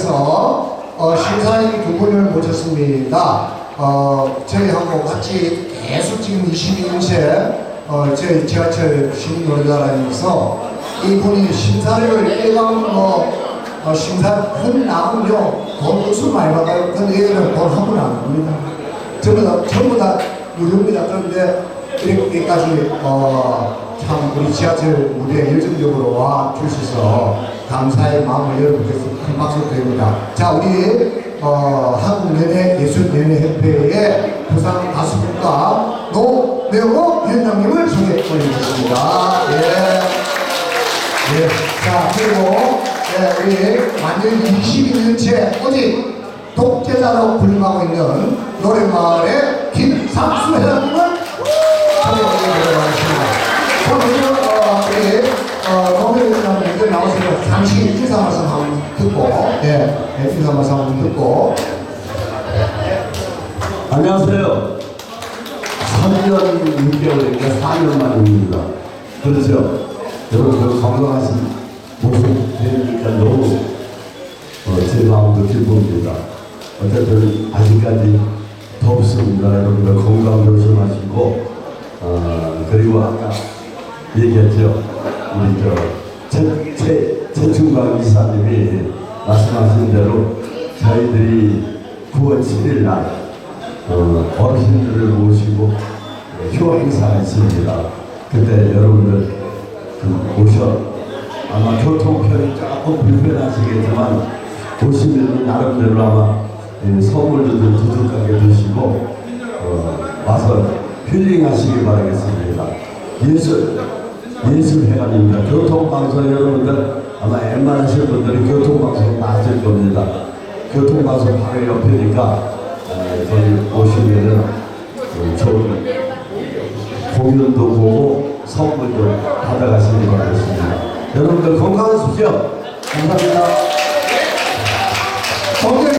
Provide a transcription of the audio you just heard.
위해서 어, 심사인 두 분을 모셨습니다. 어, 저희하고 같이 계속 지금 22년째 어, 저희 지하철 시민노래자라면서 이분이 심사를 1강 뭐 어, 심사 흔 나오면요 돈 무슨 많이 받아요. 근데 얘들은 돈한푼안 줍니다. 전부 다, 전부 다 무료입니다. 그런데 이렇게까지 어, 참 우리 지하철 무대에 열정적으로 와 주셔서 감사의 마음을 여러분께서 큰 박수 드립니다. 자, 우리 어, 한국연예 예술연예협회의 부산 가수국가 노명호 위원장님을 소개해 드리겠습니다. 예. 예. 자, 그리고 예, 우리 완전 22년째 오직 독재자로 불림하고 있는 노래마을의 김 나오셔서 잠시 말씀 한번 듣고 예, 예, 인사 말씀 한번 듣고 안녕하세요. 3년 6개월이니까 4년 만입니다. 그렇죠? 여러분 그 건강하신 모습 보니까 너무 어, 제 마음도 기쁩니다. 어쨌든 아직까지 덥습니다. 여러분들 건강 조심하시고 어, 그리고 아까 얘기했죠. 우리 저 최, 최, 최충광 이사님이 말씀하신 대로 저희들이 9월 7일 날 어, 어르신들을 모시고 어, 휴 행사가 있습니다. 그때 여러분들 그 오셔 아마 교통편이 조금 불편하시겠지만 오시면 나름대로 아마 예, 선물도 좀 두둑하게 주시고 어, 와서 힐링하시기 바라겠습니다. 예술 예술 회관입니다. 교통방송 여러분들 아마 웬만하신 분들이 교통방송 맞을 겁니다. 교통방송 바로 옆이니까 어, 거기 오시면은 어, 좋은 공연도 보고 선물도 받아가시기 바라겠습니다. 여러분들 건강하십시오. 감사합니다. 정렬